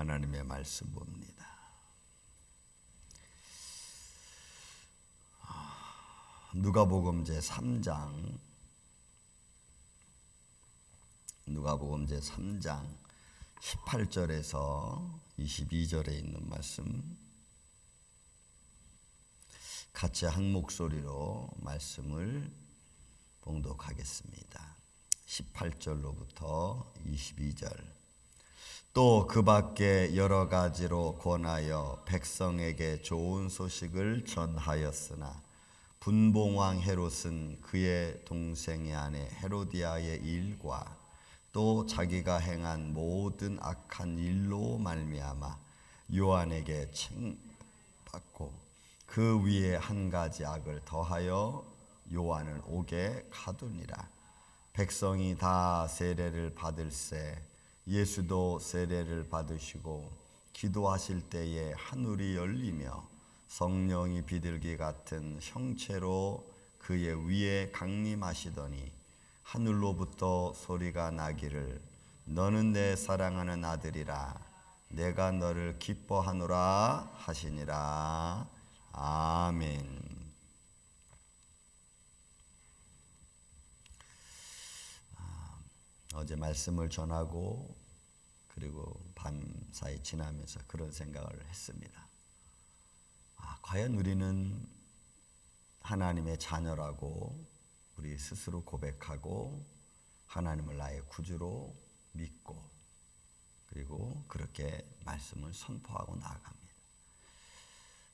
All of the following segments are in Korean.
하나님의 말씀 봅니다. 누가복음 제 3장 누가복음 제 3장 18절에서 22절에 있는 말씀 같이 한 목소리로 말씀을 봉독하겠습니다. 18절로부터 22절. 또 그 밖에 여러 가지로 권하여 백성에게 좋은 소식을 전하였으나 분봉왕 헤롯은 그의 동생의 아내 헤로디아의 일과 또 자기가 행한 모든 악한 일로 말미암아 요한에게 책받고 그 위에 한 가지 악을 더하여 요한을 옥에 가두니라. 백성이 다 세례를 받을세 예수도 세례를 받으시고 기도하실 때에 하늘이 열리며 성령이 비둘기 같은 형체로 그의 위에 강림하시더니 하늘로부터 소리가 나기를 너는 내 사랑하는 아들이라 내가 너를 기뻐하노라 하시니라 아멘. 아, 어제 말씀을 전하고 그리고 밤 사이 지나면서 그런 생각을 했습니다. 아, 과연 우리는 하나님의 자녀라고 우리 스스로 고백하고 하나님을 나의 구주로 믿고 그리고 그렇게 말씀을 선포하고 나아갑니다.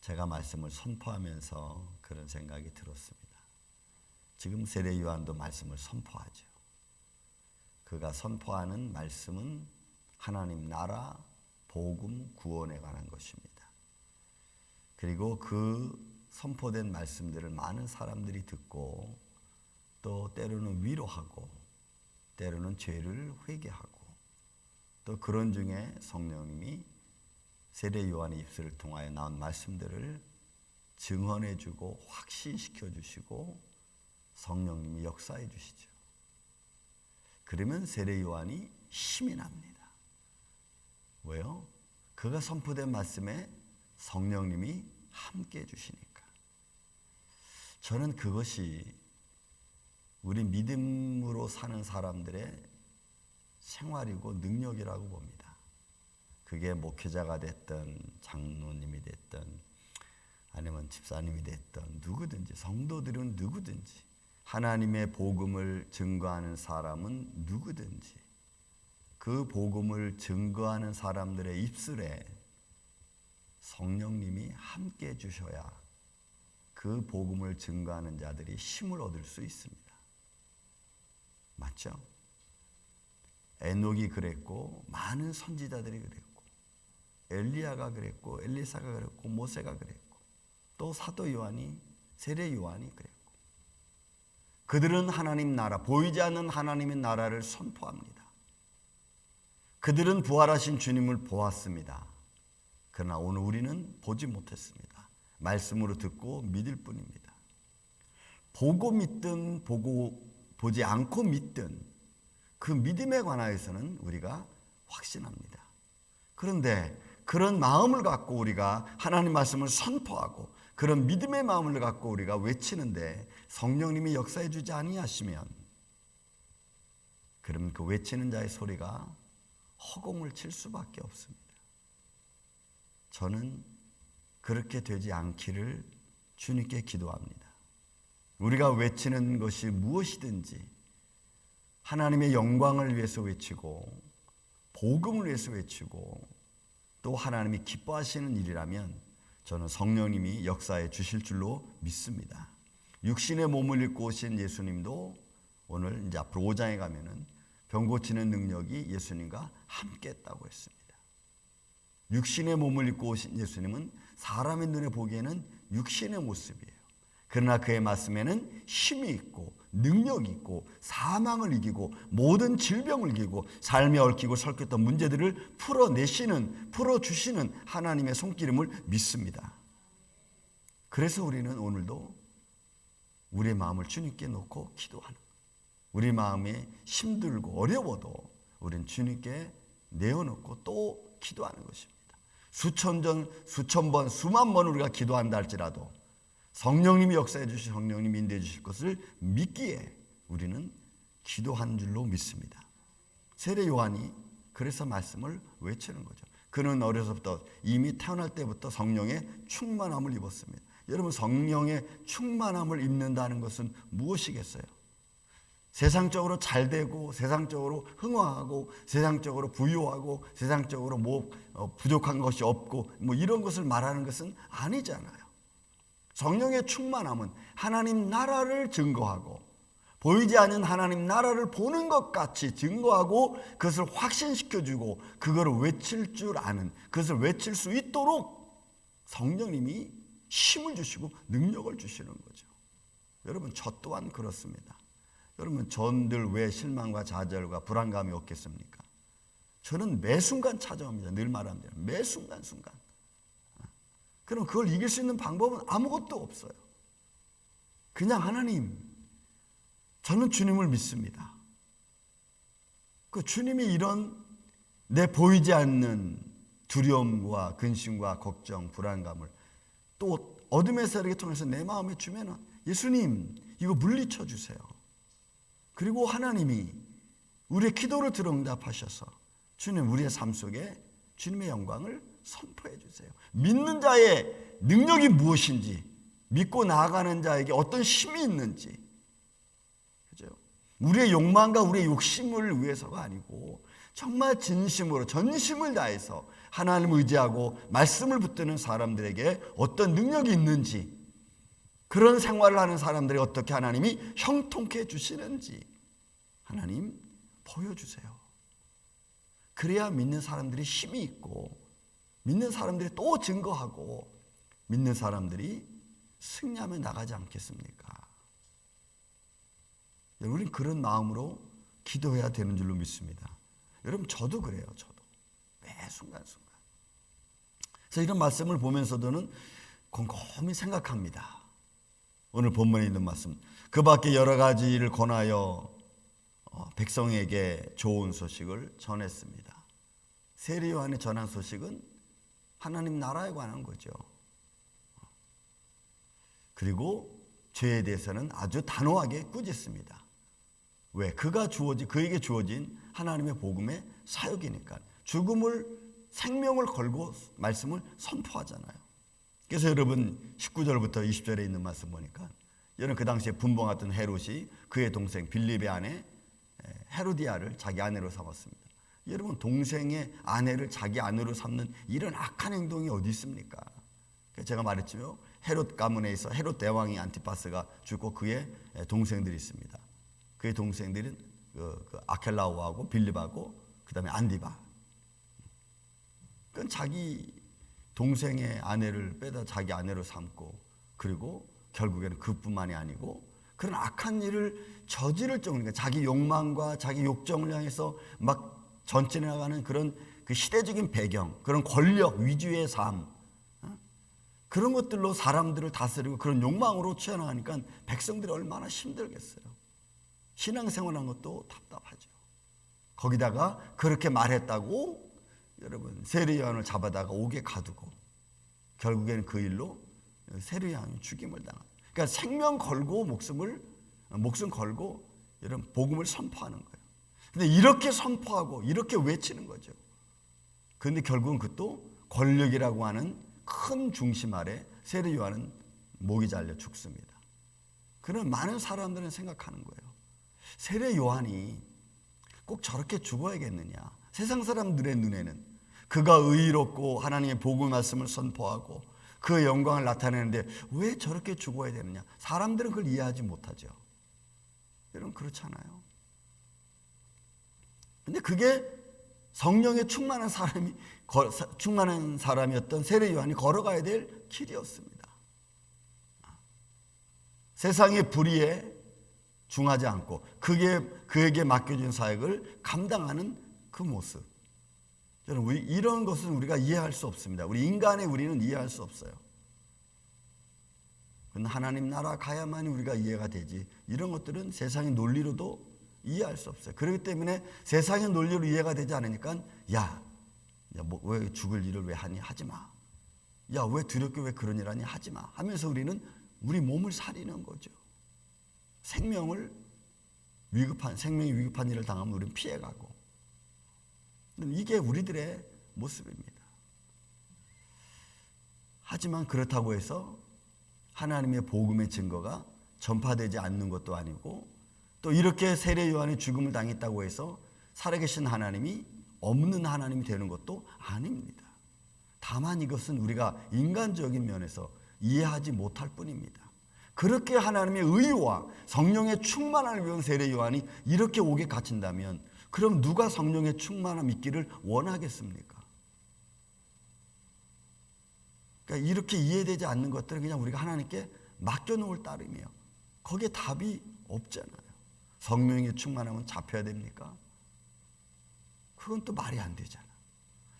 제가 말씀을 선포하면서 그런 생각이 들었습니다. 지금 세례 요한도 말씀을 선포하죠. 그가 선포하는 말씀은 하나님 나라 복음 구원에 관한 것입니다. 그리고 그 선포된 말씀들을 많은 사람들이 듣고 또 때로는 위로하고 때로는 죄를 회개하고 또 그런 중에 성령님이 세례 요한의 입술을 통하여 나온 말씀들을 증언해 주고 확신시켜 주시고 성령님이 역사해 주시죠. 그러면 세례 요한이 힘이 납니다. 왜요? 그가 선포된 말씀에 성령님이 함께 해 주시니까. 저는 그것이 우리 믿음으로 사는 사람들의 생활이고 능력이라고 봅니다. 그게 목회자가 됐든 장로님이 됐든 아니면 집사님이 됐든 누구든지 성도들은 누구든지 하나님의 복음을 증거하는 사람은 누구든지 그 복음을 증거하는 사람들의 입술에 성령님이 함께 해 주셔야 그 복음을 증거하는 자들이 힘을 얻을 수 있습니다. 맞죠? 에녹이 그랬고 많은 선지자들이 그랬고 엘리야가 그랬고 엘리사가 그랬고 모세가 그랬고 또 사도 요한이 세례 요한이 그랬고 그들은 하나님 나라 보이지 않는 하나님의 나라를 선포합니다. 그들은 부활하신 주님을 보았습니다. 그러나 오늘 우리는 보지 못했습니다. 말씀으로 듣고 믿을 뿐입니다. 보고 믿든 보고 보지 않고 믿든 그 믿음에 관하여서는 우리가 확신합니다. 그런데 그런 마음을 갖고 우리가 하나님 말씀을 선포하고 그런 믿음의 마음을 갖고 우리가 외치는데 성령님이 역사해 주지 아니하시면 그러면 그 외치는 자의 소리가 허공을 칠 수밖에 없습니다. 저는 그렇게 되지 않기를 주님께 기도합니다. 우리가 외치는 것이 무엇이든지 하나님의 영광을 위해서 외치고 복음을 위해서 외치고 또 하나님이 기뻐하시는 일이라면 저는 성령님이 역사해 주실 줄로 믿습니다. 육신의 몸을 입고 오신 예수님도 오늘 이제 앞으로 5장에 가면은 병 고치는 능력이 예수님과 함께 했다고 했습니다. 육신의 몸을 입고 오신 예수님은 사람의 눈에 보기에는 육신의 모습이에요. 그러나 그의 말씀에는 힘이 있고 능력이 있고 사망을 이기고 모든 질병을 이기고 삶에 얽히고 설켰던 문제들을 풀어내시는 풀어주시는 하나님의 손길임을 믿습니다. 그래서 우리는 오늘도 우리의 마음을 주님께 놓고 기도하는 우리 마음이 힘들고 어려워도 우리는 주님께 내어놓고 또 기도하는 것입니다. 수천 전, 수천 번, 수만 번 우리가 기도한다 할지라도 성령님이 역사해 주실 성령님이 인도해 주실 것을 믿기에 우리는 기도한 줄로 믿습니다. 세례 요한이 그래서 말씀을 외치는 거죠. 그는 어려서부터 이미 태어날 때부터 성령의 충만함을 입었습니다. 여러분 성령의 충만함을 입는다는 것은 무엇이겠어요? 세상적으로 잘 되고 세상적으로 흥황하고 세상적으로 부유하고 세상적으로 뭐 어, 부족한 것이 없고 뭐 이런 것을 말하는 것은 아니잖아요. 성령의 충만함은 하나님 나라를 증거하고 보이지 않는 하나님 나라를 보는 것 같이 증거하고 그것을 확신시켜 주고 그거를 외칠 줄 아는 그것을 외칠 수 있도록 성령님이 힘을 주시고 능력을 주시는 거죠. 여러분 저 또한 그렇습니다. 여러분 전들 왜 실망과 좌절과 불안감이 없겠습니까? 저는 매 순간 찾아옵니다. 늘 말합니다. 매 순간 순간. 그럼 그걸 이길 수 있는 방법은 아무것도 없어요. 그냥 하나님, 저는 주님을 믿습니다. 그 주님이 이런 내 보이지 않는 두려움과 근심과 걱정, 불안감을 또 어둠의 세력을 통해서 내 마음에 주면은 예수님 이거 물리쳐 주세요. 그리고 하나님이 우리의 기도를 들어 응답하셔서 주님 우리의 삶 속에 주님의 영광을 선포해 주세요. 믿는 자의 능력이 무엇인지 믿고 나아가는 자에게 어떤 힘이 있는지 그죠? 우리의 욕망과 우리의 욕심을 위해서가 아니고 정말 진심으로 전심을 다해서 하나님을 의지하고 말씀을 붙드는 사람들에게 어떤 능력이 있는지 그런 생활을 하는 사람들이 어떻게 하나님이 형통케 해 주시는지 하나님 보여주세요. 그래야 믿는 사람들이 힘이 있고 믿는 사람들이 또 증거하고 믿는 사람들이 승리하며 나가지 않겠습니까? 우리는 그런 마음으로 기도해야 되는 줄로 믿습니다. 여러분 저도 그래요. 저도 매 순간 순간. 그래서 이런 말씀을 보면서도는 곰곰이 생각합니다. 오늘 본문에 있는 말씀. 그 밖에 여러 가지 일을 권하여 어, 백성에게 좋은 소식을 전했습니다. 세례 요한의 전한 소식은 하나님 나라에 관한 거죠. 그리고 죄에 대해서는 아주 단호하게 꾸짖습니다. 왜? 그가 주어진 그에게 주어진 하나님의 복음의 사역이니까 죽음을 생명을 걸고 말씀을 선포하잖아요. 그래서 여러분 19절부터 20절에 있는 말씀 보니까 여러분 그 당시에 분봉했던 헤롯이 그의 동생 빌립의 아내 헤로디아를 자기 아내로 삼았습니다. 여러분 동생의 아내를 자기 아내로 삼는 이런 악한 행동이 어디 있습니까? 제가 말했지요. 헤롯 가문에 서 헤롯 대왕이 안티파스가 죽고 그의 동생들이 있습니다. 그의 동생들은 그, 그 아켈라오하고 빌립하고 그다음에 안디바. 그건 자기 동생의 아내를 빼다 자기 아내로 삼고 그리고 결국에는 그뿐만이 아니고 그런 악한 일을 저지를 정도니까 자기 욕망과 자기 욕정을 향해서 막 전진해 나가는 그런 그 시대적인 배경, 그런 권력 위주의 삶, 어? 그런 것들로 사람들을 다스리고 그런 욕망으로 취해나가니까 백성들이 얼마나 힘들겠어요. 신앙생활한 것도 답답하죠. 거기다가 그렇게 말했다고 여러분 세례 요한을 잡아다가 옥에 가두고 결국에는 그 일로 세례 요한이 죽임을 당한. 그러니까 생명 걸고 목숨을 목숨 걸고 이런 복음을 선포하는 거예요. 근데 이렇게 선포하고 이렇게 외치는 거죠. 그런데 결국은 그것도 권력이라고 하는 큰 중심 아래 세례 요한은 목이 잘려 죽습니다. 그런 많은 사람들은 생각하는 거예요. 세례 요한이 꼭 저렇게 죽어야겠느냐. 세상 사람들의 눈에는 그가 의롭고 하나님의 복음 말씀을 선포하고 그 영광을 나타내는데 왜 저렇게 죽어야 되느냐? 사람들은 그걸 이해하지 못하죠. 여러분 그렇잖아요. 근데 그게 성령에 충만한 사람이 충만한 사람이었던 세례 요한이 걸어가야 될 길이었습니다. 세상의 불의에 중하지 않고 그게 그에게 맡겨진 사역을 감당하는 그 모습. 여러분 이런 것은 우리가 이해할 수 없습니다. 우리 인간의 우리는 이해할 수 없어요. 하나님 나라 가야만이 우리가 이해가 되지. 이런 것들은 세상의 논리로도 이해할 수 없어요. 그렇기 때문에 세상의 논리로 이해가 되지 않으니까 야, 야, 뭐 왜 죽을 일을 왜 하니 하지 마. 야, 왜 두렵게 왜 그런 일 하니 하지 마. 하면서 우리는 우리 몸을 살리는 거죠. 생명을 위급한 생명이 위급한 일을 당하면 우리는 피해가고 이게 우리들의 모습입니다. 하지만 그렇다고 해서 하나님의 복음의 증거가 전파되지 않는 것도 아니고 또 이렇게 세례 요한이 죽음을 당했다고 해서 살아계신 하나님이 없는 하나님이 되는 것도 아닙니다. 다만 이것은 우리가 인간적인 면에서 이해하지 못할 뿐입니다. 그렇게 하나님의 의와 성령의 충만함을 위한 세례 요한이 이렇게 오게 갇힌다면 그럼 누가 성령의 충만함 있기를 원하겠습니까? 그러니까 이렇게 이해되지 않는 것들은 그냥 우리가 하나님께 맡겨놓을 따름이에요. 거기에 답이 없잖아요. 성령의 충만함은 잡혀야 됩니까? 그건 또 말이 안 되잖아.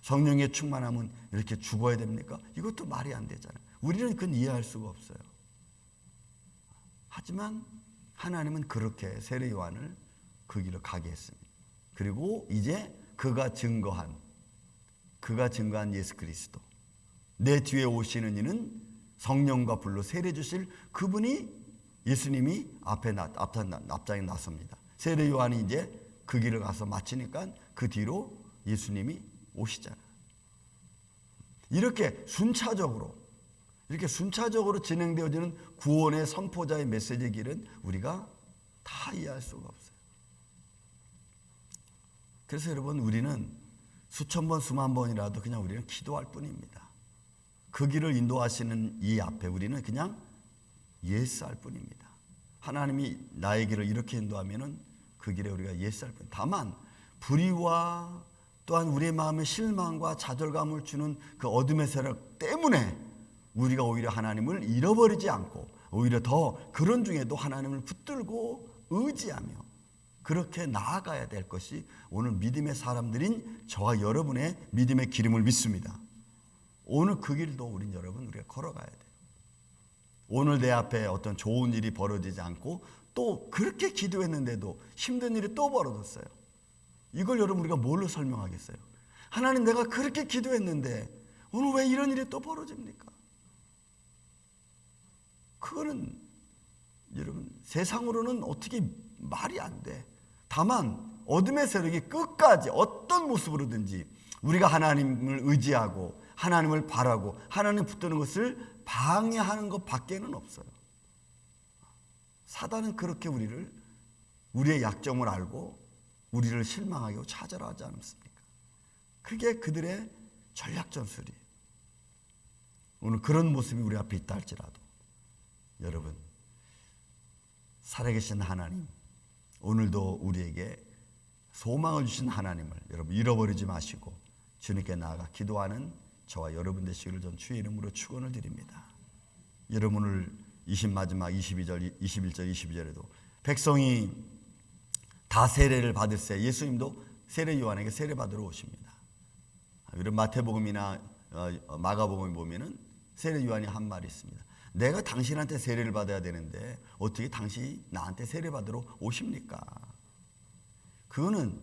성령의 충만함은 이렇게 죽어야 됩니까? 이것도 말이 안 되잖아요. 우리는 그건 이해할 수가 없어요. 하지만 하나님은 그렇게 세례 요한을 그 길을 가게 했습니다. 그리고 이제 그가 증거한 그가 증거한 예수 그리스도 내 뒤에 오시는 이는 성령과 불로 세례 주실 그분이 예수님이 앞에 앞장에 나섭니다. 세례 요한이 이제 그 길을 가서 마치니까 그 뒤로 예수님이 오시잖아. 이렇게 순차적으로 이렇게 순차적으로 진행되어지는 구원의 선포자의 메시지 길은 우리가 다 이해할 수가 없어요. 그래서 여러분 우리는 수천 번 수만 번이라도 그냥 우리는 기도할 뿐입니다. 그 길을 인도하시는 이 앞에 우리는 그냥 예스할 뿐입니다. 하나님이 나의 길을 이렇게 인도하면은 그 길에 우리가 예스할 뿐. 다만 불의와 또한 우리의 마음에 실망과 좌절감을 주는 그 어둠의 세력 때문에 우리가 오히려 하나님을 잃어버리지 않고 오히려 더 그런 중에도 하나님을 붙들고 의지하며 그렇게 나아가야 될 것이 오늘 믿음의 사람들인 저와 여러분의 믿음의 기름을 믿습니다. 오늘 그 길도 우린 여러분 우리가 걸어가야 돼요. 오늘 내 앞에 어떤 좋은 일이 벌어지지 않고 또 그렇게 기도했는데도 힘든 일이 또 벌어졌어요. 이걸 여러분 우리가 뭘로 설명하겠어요? 하나님 내가 그렇게 기도했는데 오늘 왜 이런 일이 또 벌어집니까? 그거는 여러분 세상으로는 어떻게 말이 안 돼. 다만 어둠의 세력이 끝까지 어떤 모습으로든지 우리가 하나님을 의지하고 하나님을 바라고 하나님 붙드는 것을 방해하는 것 밖에는 없어요. 사단은 그렇게 우리를 우리의 약점을 알고 우리를 실망하게 하고 찾아라 하지 않습니까? 그게 그들의 전략 전술이에요. 오늘 그런 모습이 우리 앞에 있다 할지라도 여러분 살아계신 하나님 오늘도 우리에게 소망을 주신 하나님을 여러분 잃어버리지 마시고 주님께 나아가 기도하는 저와 여러분 되시기를 전 주의 이름으로 축원을 드립니다. 여러분을 20 마지막 22절 21절 22절에도 백성이 다 세례를 받을세 예수님도 세례 요한에게 세례 받으러 오십니다. 이런 마태복음이나 어, 마가복음에 보면은 세례 요한이 한 말이 있습니다. 내가 당신한테 세례를 받아야 되는데 어떻게 당신이 나한테 세례 받으러 오십니까? 그거는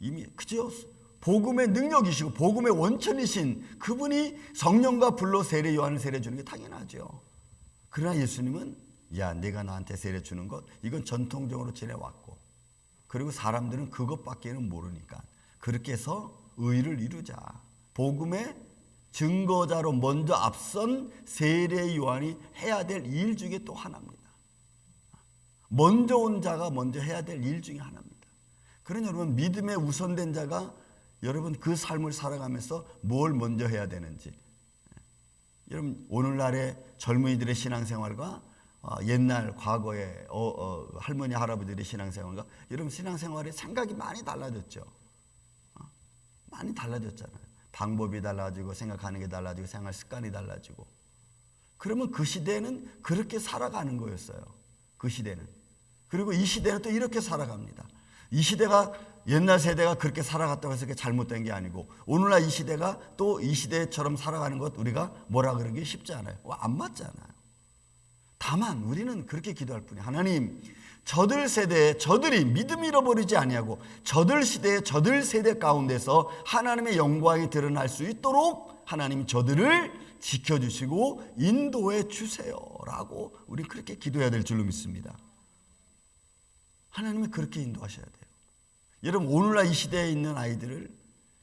이미 그죠? 복음의 능력이시고 복음의 원천이신 그분이 성령과 불로 세례 요한을 세례 주는 게 당연하죠. 그러나 예수님은 야 내가 나한테 세례 주는 것 이건 전통적으로 지내왔고 그리고 사람들은 그것밖에는 모르니까 그렇게 해서 의를 이루자 복음의 증거자로 먼저 앞선 세례 요한이 해야 될 일 중에 또 하나입니다. 먼저 온 자가 먼저 해야 될 일 중에 하나입니다. 그러니 여러분 믿음에 우선된 자가 여러분 그 삶을 살아가면서 뭘 먼저 해야 되는지 여러분 오늘날의 젊은이들의 신앙생활과 어, 옛날 과거의 어, 어, 할머니 할아버지들의 신앙생활과 여러분 신앙생활의 생각이 많이 달라졌죠. 어? 많이 달라졌잖아요. 방법이 달라지고 생각하는 게 달라지고 생활 습관이 달라지고 그러면 그 시대는 그렇게 살아가는 거였어요. 그 시대는. 그리고 이 시대는 또 이렇게 살아갑니다. 이 시대가 옛날 세대가 그렇게 살아갔다고 해서 그게 잘못된 게 아니고 오늘날 이 시대가 또 이 시대처럼 살아가는 것 우리가 뭐라 그러는 게 쉽지 않아요. 안 맞잖아요. 다만 우리는 그렇게 기도할 뿐이 하나님 저들 세대에 저들이 믿음 잃어버리지 아니하고 저들 시대에 저들 세대 가운데서 하나님의 영광이 드러날 수 있도록 하나님 저들을 지켜주시고 인도해 주세요라고 우리 그렇게 기도해야 될 줄로 믿습니다. 하나님이 그렇게 인도하셔야 돼요. 여러분 오늘날 이 시대에 있는 아이들을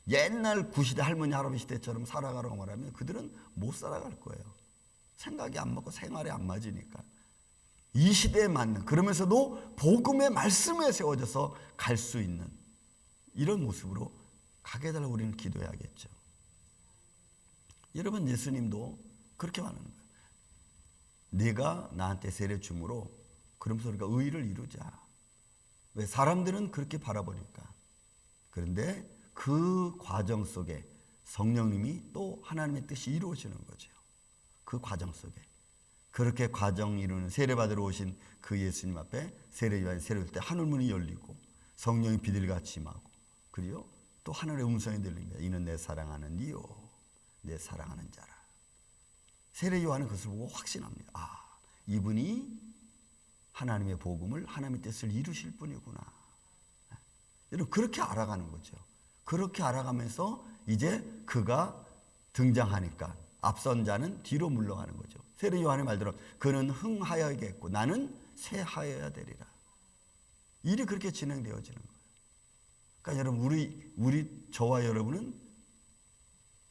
옛날 구시대 할머니 할아버지 시대처럼 살아가라고 말하면 그들은 못 살아갈 거예요. 생각이 안 맞고 생활이 안 맞으니까. 이 시대에 맞는 그러면서도 복음의 말씀에 세워져서 갈 수 있는 이런 모습으로 가게 해달라 우리는 기도해야겠죠. 여러분 예수님도 그렇게 말하는 거예요. 네가 나한테 세례 줌으로 그러면서 우리가 의를 이루자. 왜 사람들은 그렇게 바라보니까. 그런데 그 과정 속에 성령님이 또 하나님의 뜻이 이루어지는 거죠. 그 과정 속에. 그렇게 과정 이루는 세례 받으러 오신 그 예수님 앞에 세례 요한이 세례 때 하늘 문이 열리고 성령이 비둘같이 임하고 그리고 또 하늘의 음성이 들립니다. 이는 내 사랑하는 이요 내 사랑하는 자라. 세례 요한은 그것을 보고 확신합니다. 아, 이분이 하나님의 복음을 하나님의 뜻을 이루실 분이구나. 여러분 그렇게 알아가는 거죠. 그렇게 알아가면서 이제 그가 등장하니까 앞선 자는 뒤로 물러가는 거죠. 세례 요한의 말대로 그는 흥하여야겠고 나는 새하여야 되리라. 일이 그렇게 진행되어지는 거예요. 그러니까 여러분 우리 우리 저와 여러분은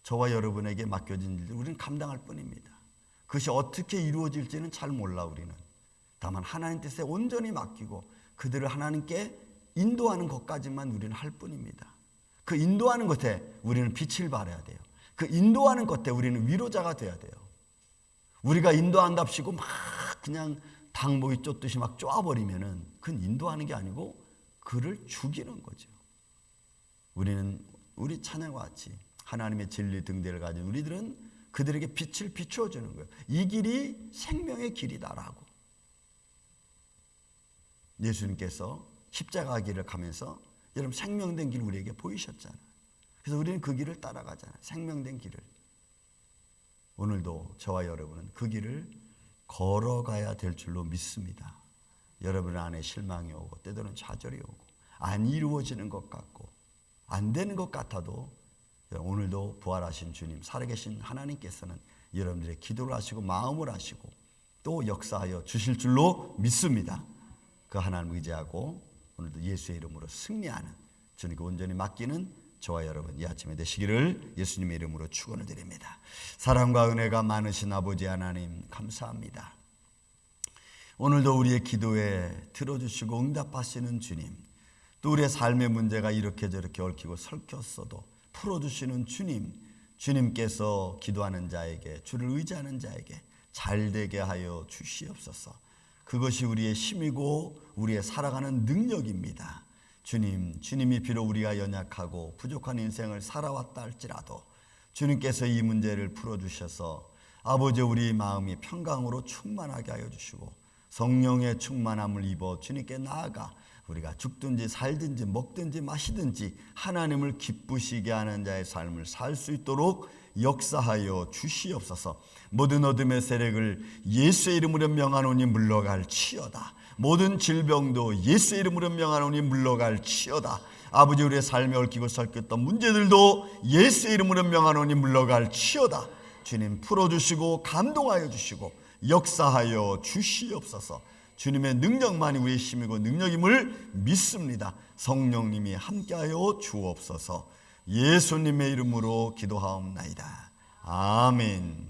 저와 여러분에게 맡겨진 일들 우리는 감당할 뿐입니다. 그것이 어떻게 이루어질지는 잘 몰라 우리는. 다만 하나님 뜻에 온전히 맡기고 그들을 하나님께 인도하는 것까지만 우리는 할 뿐입니다. 그 인도하는 것에 우리는 빛을 발해야 돼요. 그 인도하는 것에 우리는 위로자가 돼야 돼요. 우리가 인도한답시고 막 그냥 닭모이 쫓듯이 막 쪼아버리면은 그건 인도하는 게 아니고 그를 죽이는 거죠. 우리는 우리 찬양과 같이 하나님의 진리 등대를 가진 우리들은 그들에게 빛을 비추어 주는 거예요. 이 길이 생명의 길이다라고. 예수님께서 십자가 길을 가면서 여러분 생명된 길 우리에게 보이셨잖아요. 그래서 우리는 그 길을 따라가잖아요. 생명된 길을. 오늘도 저와 여러분은 그 길을 걸어가야 될 줄로 믿습니다. 여러분 안에 실망이 오고 때로는 좌절이 오고 안 이루어지는 것 같고 안 되는 것 같아도 오늘도 부활하신 주님 살아계신 하나님께서는 여러분들의 기도를 하시고 마음을 하시고 또 역사하여 주실 줄로 믿습니다. 그 하나님 의지하고 오늘도 예수의 이름으로 승리하는 주님께 온전히 맡기는 저와 여러분 이 아침에 되시기를 예수님의 이름으로 축원을 드립니다. 사랑과 은혜가 많으신 아버지 하나님 감사합니다. 오늘도 우리의 기도에 들어주시고 응답하시는 주님, 또 우리의 삶의 문제가 이렇게 저렇게 얽히고 설켰어도 풀어주시는 주님, 주님께서 기도하는 자에게 주를 의지하는 자에게 잘 되게 하여 주시옵소서. 그것이 우리의 힘이고 우리의 살아가는 능력입니다. 주님, 주님이 비록 우리가 연약하고 부족한 인생을 살아왔다 할지라도 주님께서 이 문제를 풀어주셔서 아버지 우리 마음이 평강으로 충만하게 하여 주시고 성령의 충만함을 입어 주님께 나아가 우리가 죽든지 살든지 먹든지 마시든지 하나님을 기쁘시게 하는 자의 삶을 살 수 있도록 역사하여 주시옵소서. 모든 어둠의 세력을 예수의 이름으로 명하노니 물러갈 치여다. 모든 질병도 예수의 이름으로 명하노니 물러갈 치여다. 아버지 우리의 삶에 얽히고 설켰던 문제들도 예수의 이름으로 명하노니 물러갈 치여다. 주님 풀어주시고 감동하여 주시고 역사하여 주시옵소서. 주님의 능력만이 우리의 힘이고 능력임을 믿습니다. 성령님이 함께하여 주옵소서. 예수님의 이름으로 기도하옵나이다. 아멘.